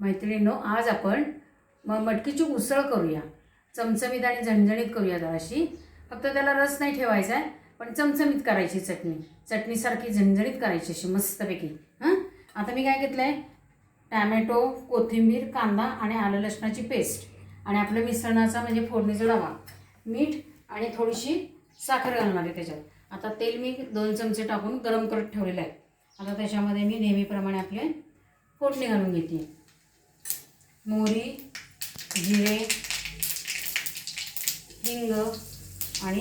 मैत्रिणींनो आज आपण म मटकीची उसळ करूया. चमचमीत आणि झणझणीत करूया जराशी. फक्त त्याला रस नाही ठेवायचा आहे पण चमचमीत करायची चटणी. चटणीसारखी झणझणीत करायची अशी मस्तपैकी. हां? आता मी काय घेतलं आहे टॅमॅटो कोथिंबीर कांदा आणि आलं लसणाची पेस्ट. आणि आपलं मिसळणाचा म्हणजे फोडणीचा डबा. मीठ आणि थोडीशी साखर घालणार आहे त्याच्यात. आता तेल मी दोन चमचे टाकून गरम करत ठेवलेलं आहे. आता त्याच्यामध्ये मी नेहमीप्रमाणे आपले फोडणी घालून घेते. मोहरी जिरे हिंग आणि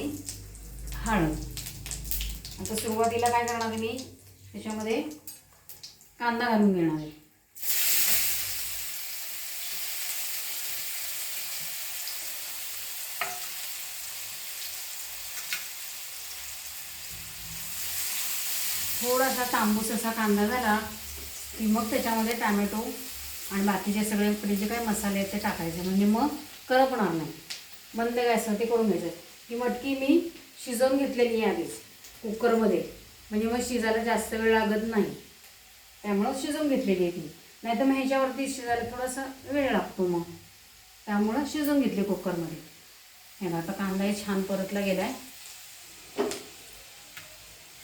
हळद. आता सुरुवातीला काय करणार आहे मी? त्याच्यामध्ये कांदा घालून घेणार आहे. थोडासा तांबूस असा कांदा झाला की मग त्याच्यामध्ये टॅमॅटो आणि बाकीचे सगळे जे काही मसाले आहेत ते टाकायचे. म्हणजे मग करपणार नाही मंद गॅसवर ते करून घ्यायचं. ही मटकी मी शिजवून घेतलेली आहे आधीच कुकरमध्ये. म्हणजे मग शिजायला जास्त वेळ लागत नाही. त्यामुळं शिजवून घेतलेली आहे ती. नाही तर मग ह्याच्यावरती शिजायला थोडासा वेळ लागतो मग. त्यामुळं शिजवून घेतली कुकरमध्ये. हे आता कांदाही छान परतला गेला आहे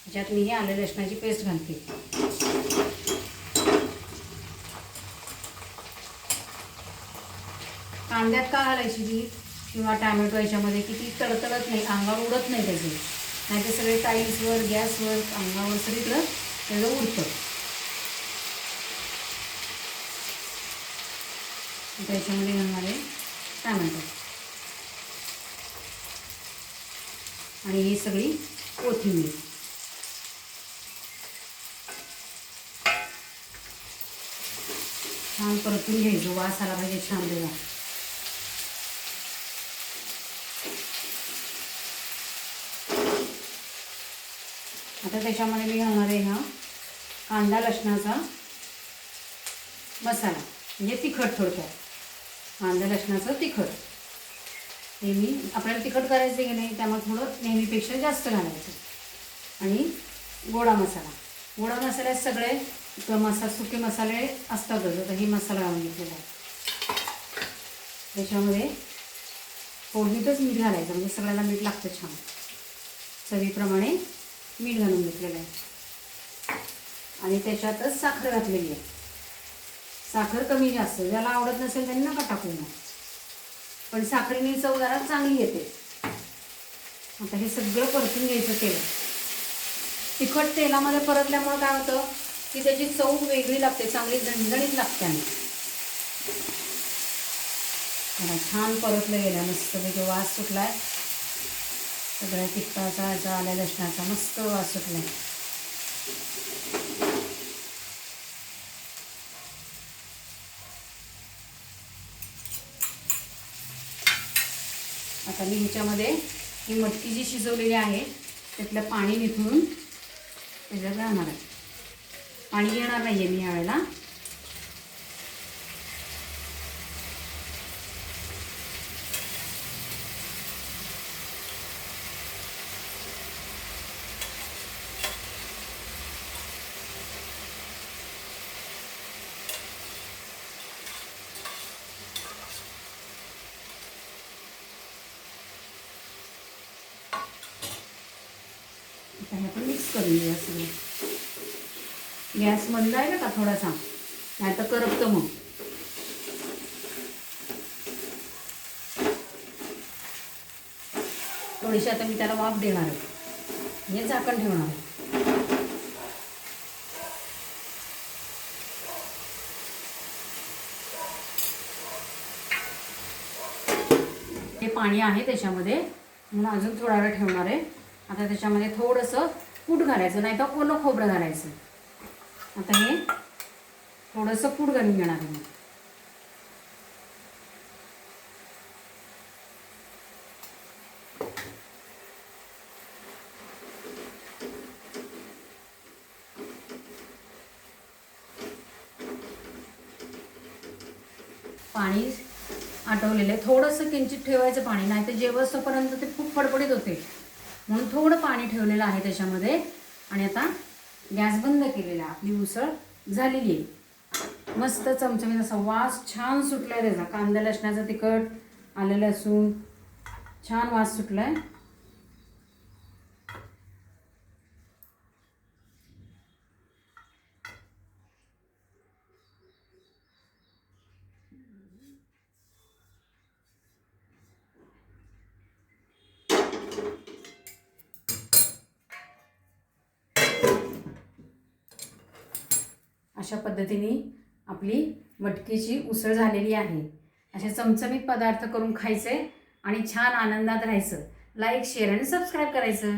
ज्यात मी ही आलं लसणाची पेस्ट घालते. कांद्यात का घालायची ती? किंवा टॅमॅटो याच्यामध्ये की ती तडतडत नाही अंगावर उडत नाही त्याचे. नाही ते सगळे टाईल्सवर गॅसवर अंगावर सगळीकडं त्याचं उडतं. त्याच्यामध्ये घालणार आहे टॅमॅटो. आणि ही सगळी कोथिंबीर. छान परतून घ्यायचो वास आला पाहिजे छान त्याचा. आता त्याच्यामध्ये मी घालणार आहे हा कांदा लसणाचा मसाला म्हणजे तिखट थोडक्यात. कांदा लसणाचं तिखट. हे मी आपल्याला तिखट करायचं की नाही त्यामुळे थोडं नेहमीपेक्षा जास्त घालायचं. आणि गोडा मसाला. गोडा मसाल्यात सगळे मसा सुके मसाले असतातच आता हे मसाला घालून घेतलेला आहे. त्याच्यामध्ये फोडणीतच मीठ घालायचं म्हणजे सगळ्याला मीठ लागतं छान. चवीप्रमाणे मीठ घालून घेतलेलं आहे. आणि त्याच्यातच साखर घातलेली आहे. साखर कमी जास्त ज्याला आवडत नसेल त्यांनी नका टाकू मग. पण साखरेने चव जरा चांगली येते. आता हे सगळं परतून घ्यायचं तेल. तिखट तेलामध्ये परतल्यामुळे काय होतं की त्याची चव वेगळी लागते चांगली दणदणीत लागते आणि. छान परतलं गेलं मस्त त्याचा वास आहे सगळ्या तिखटाचा याचा आल्या लसणाचा मस्त वास सुटला आता मी ह्याच्यामध्ये ही मटकी जी शिजवलेली आहे त्यातलं पाणी निथळून त्याच्यात राहणार आहे. पाणी येणार नाही आहे मी यावेळेला. आता हे आपण मिक्स करून घेऊया सगळं. गॅस मंद आहे का थोडासा? नाही तर करपतं मग. थोडीशी आता मी त्याला वाफ देणार आहे. म्हणजे झाकण ठेवणार आहे. हे पाणी आहे त्याच्यामध्ये. म्हणून अजून थोडा वेळ ठेवणार आहे. आता त्याच्यामध्ये थोडंसं कूट घालायचं नाही तर ओलं खोबरं घालायचं. आता हे थोडंसं कूट घालून घेणार आहे मी. पाणी आटवलेलं आहे. थोडंसं किंचित ठेवायचं पाणी नाही तर जेवस्तोपर्यंत ते खूप फडफडीत होते म्हणून थोडं पाणी ठेवलेलं आहे त्याच्यामध्ये. आणि आता गॅस बंद केलेला आपली उसळ झालेली आहे. मस्त चमचमीत असा वास छान सुटला आहे त्याचा. कांदा लसणाचा तिखट आलं लसूण. छान वास सुटला आहे अशा पद्धतीने आपली मटकीची उसळ झालेली आहे. असे चमचमीत पदार्थ करून खायचे आणि छान आनंदात राहायचं. लाईक शेअर आणि सबस्क्राईब करायचं.